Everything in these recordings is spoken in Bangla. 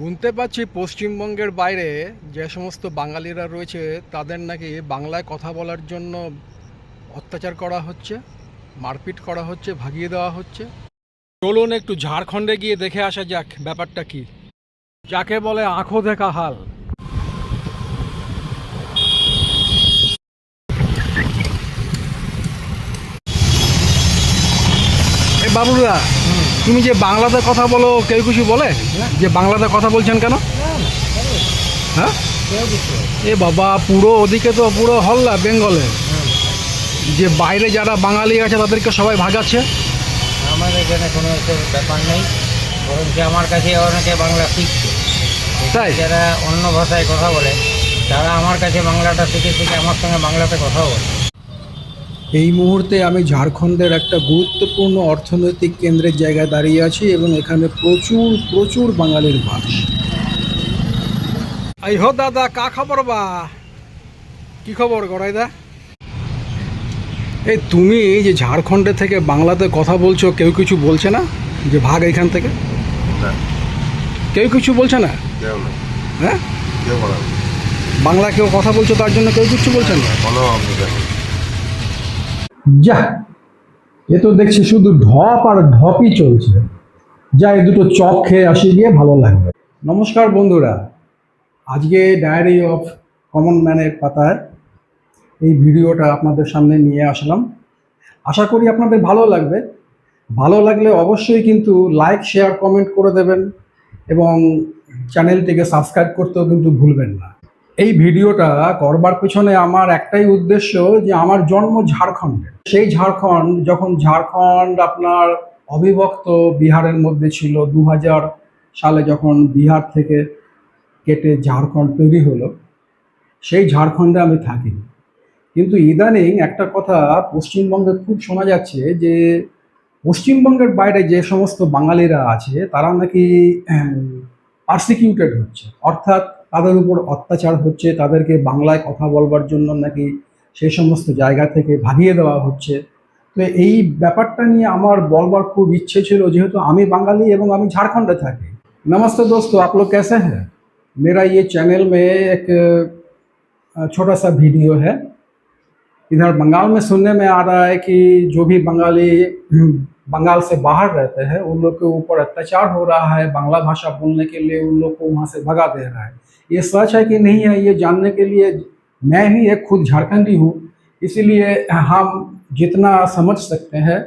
শুনতে পাচ্ছি পশ্চিমবঙ্গের বাইরে যে সমস্ত বাঙালিরা রয়েছে, তাদের নাকি বাংলায় কথা বলার জন্য অত্যাচার করা হচ্ছে, মারপিট করা হচ্ছে, ভাগিয়ে দেওয়া হচ্ছে। চলুন একটু ঝাড়খণ্ডে গিয়ে দেখে আসা যাক, ব্যাপারটা কি। যাকে বলে আঁখো দেখা হাল। বাবুরা তুমি যে বাংলাতে কথা বলো কেউ কিছু বলে? যে বাংলাতে কথা বলছেন কেন? হ্যাঁ? এ বাবা পুরো ওদিকে তো পুরো হল্লা বেঙ্গলে। যে বাইরে যারা বাঙালি আছে তাদেরকে সবাই ভাগাচ্ছে। আমার এখানে কোনো ব্যাপার নেই। বরঞ্চ আমার কাছে অনেকে বাংলা শিখছে। তাই? যারা অন্য ভাষায় কথা বলে তারা আমার কাছে বাংলাটা শিখে শিখে আমার সঙ্গে বাংলাতে কথা বলে। এই মুহূর্তে আমি ঝাড়খণ্ডের একটা গুরুত্বপূর্ণ অর্থনৈতিক কেন্দ্রের জায়গায় দাঁড়িয়ে আছি এবং এখানে প্রচুর প্রচুর বাঙালির বাস। আই হো দাদা কা খবর বা? কি খবর গড়াইদা? এই তুমি যে ঝাড়খণ্ডে থেকে বাংলাতে কথা বলছো কেউ কিছু বলছে না? যে ভাগ এখান থেকে? কেউ কিছু বলছে না? হ্যাঁ? কেউ বলে কেউ কথা বলছো তার জন্য কেউ কিছু বলছে না? যা, এ তো দেখছি শুধু ঢপ আর ঢপই চলছে। যা এ দুটো চপ খেয়ে আসি গিয়ে ভালো লাগবে। নমস্কার বন্ধুরা, আজকে ডায়েরি অফ কমন ম্যানের পাতায় এই ভিডিওটা আপনাদের সামনে নিয়ে আসলাম। আশা করি আপনাদের ভালো লাগবে। ভালো লাগলে অবশ্যই কিন্তু লাইক শেয়ার কমেন্ট করে দেবেন এবং চ্যানেলটিকে সাবস্ক্রাইব করতেও কিন্তু ভুলবেন না। এই ভিডিওটা করবার পেছনে আমার একটাই উদ্দেশ্য যে আমার জন্ম ঝাড়খণ্ডে। সেই ঝাড়খণ্ড, যখন ঝাড়খণ্ড আপনার অবিভক্ত বিহারের মধ্যে ছিল দু হাজার সালে যখন বিহার থেকে কেটে ঝাড়খণ্ড তৈরি হলো, সেই ঝাড়খণ্ডে আমি থাকি কিন্তু ইদানিং একটা কথা পশ্চিমবঙ্গে খুব শোনা যাচ্ছে যে, পশ্চিমবঙ্গের বাইরে যে সমস্ত বাঙালিরা আছে, তারা নাকি পারসিকিউটেড হচ্ছে। অর্থাৎ তাদের উপর অত্যাচার হচ্ছে তাদেরকে বাংলায় কথা বলবার জন্য নাকি সেই সমস্ত জায়গা থেকে ভাগিয়ে দেওয়া হচ্ছে তো এই ব্যাপারটা নিয়ে আমার বলবার খুব ইচ্ছে ছিল যেহেতু আমি বাঙালি এবং আমি झारखंड থাকি नमस्ते दोस्तों आप लोग कैसे हैं मेरा ये चैनल में एक अ, छोटा सा वीडियो है इधर बंगाल में सुनने में आ रहा है कि जो भी बंगाली हम्म, बंगाल से बाहर रहते हैं उन लोग के ऊपर अत्याचार हो रहा है बांग्ला भाषा बोलने के लिए उन लोग को वहाँ से भगा दे रहा है ये सच है कि नहीं है ये जानने के लिए मैं ही एक खुद झारखंडी हूँ इसीलिए हम जितना समझ सकते हैं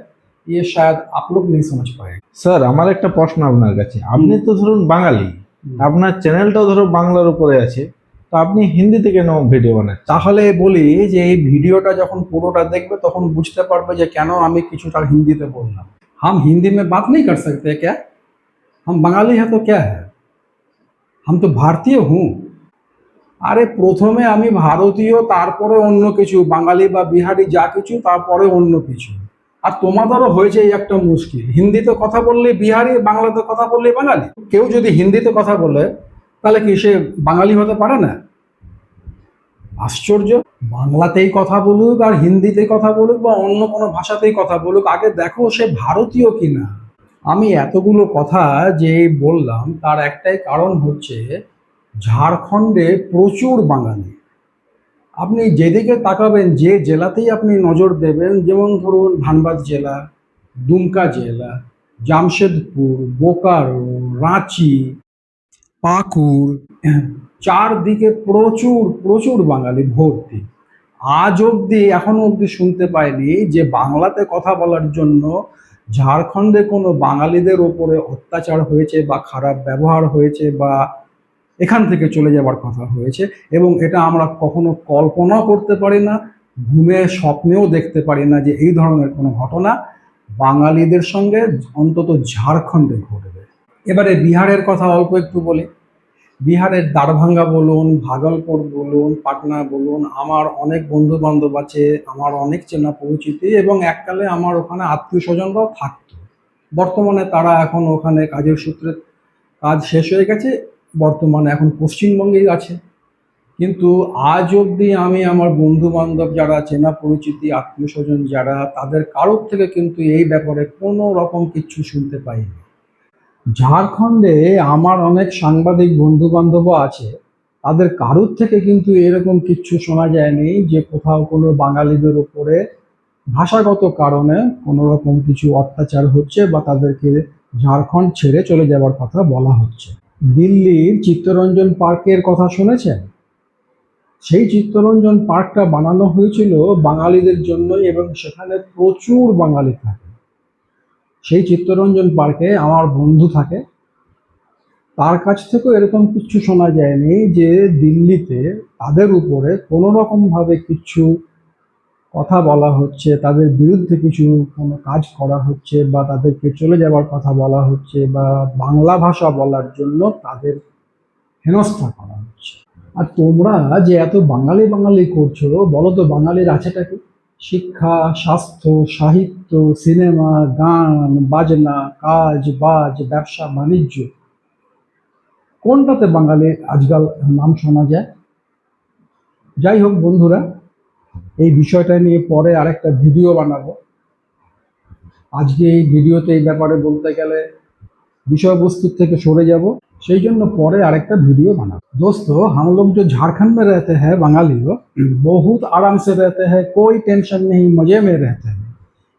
ये शायद आप लोग नहीं समझ पाएंगे স্যার আমার একটা প্রশ্ন আপনার কাছে আপনি তো ধরুন বাঙালি আপনার চ্যানেলটাও ধরো বাংলার উপরে আছে তো আপনি হিন্দিতে কেন ভিডিও বানাচ্ছেন তাহলে বলি যে এই ভিডিওটা যখন পুরোটা দেখবে তখন বুঝতে পারবে যে কেন আমি কিছুটা হিন্দিতে বললাম हम हिंदी में बात नहीं कर सकते क्या हम बंगाली हैं तो क्या है हम তো ভারতীয় হুঁ আরে প্রথমে আমি ভারতীয় তারপরে অন্য কিছু বাঙালি বা বিহারি যা কিছু তারপরে অন্য কিছু আর তোমাদেরও হয়েছে এই একটা মুশকিল। হিন্দিতে কথা বললে বিহারি, বাংলাতে কথা বললে বাঙালি। কেউ যদি হিন্দিতে কথা বলে, তাহলে কি সে বাঙালি হতে পারে না? আশ্চর্য। বাংলাতেই কথা বলুক আর হিন্দিতে কথা বলুক বা অন্য কোনো ভাষাতেই কথা বলুক, আগে দেখো সে ভারতীয় কিনা। আমি এতগুলো কথা যে বললাম, তার একটাই কারণ হচ্ছে ঝাড়খণ্ডে প্রচুর বাঙালি। আপনি যেদিকে তাকাবেন, যে জেলাতেই আপনি নজর দেবেন, যেমন ধরুন ধানবাদ জেলা, দুমকা জেলা, জামশেদপুর, বোকারো, রাঁচি, পাকুড়, চারদিকে প্রচুর প্রচুর বাঙালি ভর্তি। আজ অবধি, এখনও অবধি শুনতে পাইনি যে বাংলাতে কথা বলার জন্য ঝাড়খণ্ডে কোনো বাঙালিদের ওপরে অত্যাচার হয়েছে বা খারাপ ব্যবহার হয়েছে বা এখান থেকে চলে যাবার কথা হয়েছে এবং এটা আমরা কখনো কল্পনা করতে পারি না, ঘুমে স্বপ্নেও দেখতে পারি না যে এই ধরনের কোনো ঘটনা বাঙালিদের সঙ্গে অন্তত ঝাড়খণ্ডে ঘটবে। এবারে বিহারের কথা অল্প একটু বলি। বিহারের দারভাঙ্গা বলুন, ভাগলপুর বলুন, পাটনা বলুন, আমার অনেক বন্ধু বান্ধব আছে, আমার অনেক চেনা পরিচিতি এবং এককালে আমার ওখানে আত্মীয় স্বজনরাও থাকতো। বর্তমানে তারা এখন ওখানে কাজের সূত্রে কাজ শেষ হয়ে গেছে, বর্তমানে এখন পশ্চিমবঙ্গেই আছে। কিন্তু আজ অবধি আমি আমার বন্ধু বান্ধব যারা, চেনা পরিচিতি আত্মীয় স্বজন যারা, তাদের কারোর থেকে কিন্তু এই ব্যাপারে কোনো রকম কিছু শুনতে পাইনি। ঝাড়খণ্ডে আমার অনেক সাংবাদিক বন্ধু বান্ধবও আছে। তাদের কারুর থেকে কিন্তু এরকম কিচ্ছু শোনা যায়নি যে কোথাও কোনো বাঙালিদের উপরে ভাষাগত কারণে কোনো রকম কিছু অত্যাচার হচ্ছে বা তাদেরকে ঝাড়খণ্ড ছেড়ে চলে যাওয়ার কথা বলা হচ্ছে। দিল্লির চিত্তরঞ্জন পার্কের কথা শুনেছেন? সেই চিত্তরঞ্জন পার্কটা বানানো হয়েছিল বাঙালিদের জন্য এবং সেখানে প্রচুর বাঙালি থাকে। সেই চিত্তরঞ্জন পার্কে আমার বন্ধু থাকে। তার কাছ থেকেও এরকম কিছু শোনা যায়নি যে দিল্লিতে তাদের উপরে কোনো রকমভাবে কিছু কথা বলা হচ্ছে, তাদের বিরুদ্ধে কিছু কোনো কাজ করা হচ্ছে বা তাদেরকে চলে যাওয়ার কথা বলা হচ্ছে বা বাংলা ভাষা বলার জন্য তাদের হেনস্থা করা হচ্ছে। আর তোমরা যে এত বাঙালি বাঙালি করছ, বলো তো বাঙালির আছেটা কি? শিক্ষা, স্বাস্থ্য, সাহিত্য, সিনেমা, গান, বাজনা, কাজ, বাজ, ব্যবসা, বাণিজ্য। কোনটাতে বাঙালির আজকাল নাম শোনা যায়? যাই হোক বন্ধুরা, এই বিষয়টা নিয়ে পরে আরেকটা ভিডিও বানাবো। আজকে এই ভিডিওতে এই ব্যাপারে বলতে গেলে বিষয়বস্তুর থেকে সরে যাব। সেই জন্য পরে আরেকটা वीडियो बना दोस्तों हम लोग जो झारखंड में रहते हैं बंगाली हो बहुत आराम से रहते हैं कोई टेंशन नहीं मजे में रहते हैं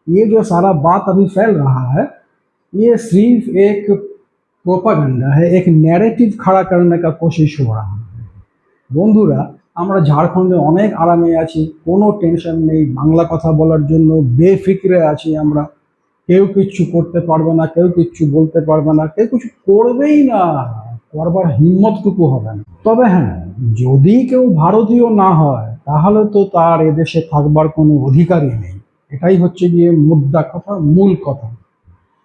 ये जो सारा बात अभी फैल रहा है ये सिर्फ एक प्रोपागंडा है एक नैरेटिव खड़ा करने का कोशिश हो रहा है বন্ধুরা আমরা ঝাড়খণ্ডে অনেক আরামে আছি কোনো টেনশন নেই বাংলা কথা বলার জন্য বেফিক্রে আছি আমরা কেউ কিচ্ছু করতে পারবে না, কেউ কিচ্ছু বলতে পারবে না, কেউ কিছু করবেই না। করবার হিম্মতটুকু হবে না। তবে হ্যাঁ যদি কেউ ভারতীয় না হয়, তাহলে তো তার এদেশে থাকবার কোনো অধিকারই নেই। এটাই হচ্ছে গিয়ে মুদ্রা কথা, মূল কথা।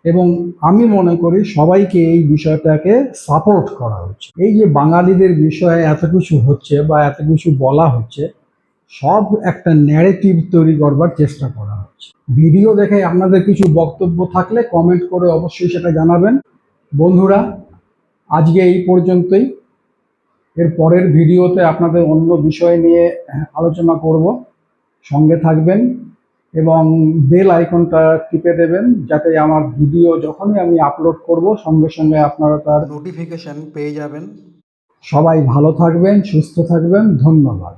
এবং আমি মনে করি সবাইকে এই বিষয়টাকে সাপোর্ট করা হচ্ছে এই যে বাঙালিদের বিষয়ে এত কিছু হচ্ছে বা এত কিছু বলা হচ্ছে, সব একটা ন্যারেটিভ তৈরি করবার চেষ্টা করা ভিডিও দেখে আপনাদের কিছু বক্তব্য থাকলে কমেন্ট করে অবশ্যই সেটা জানাবেন। বন্ধুরা, আজকে এই পর্যন্তই। এর পরের ভিডিওতে আপনাদের অন্য বিষয় নিয়ে আলোচনা করব। সঙ্গে থাকবেন এবং বেল আইকনটা টিপে দেবেন যাতে আমার ভিডিও যখনই আমি আপলোড করব, সঙ্গে সঙ্গে আপনারা তার নোটিফিকেশন পেয়ে যাবেন। সবাই ভালো থাকবেন, সুস্থ থাকবেন। ধন্যবাদ।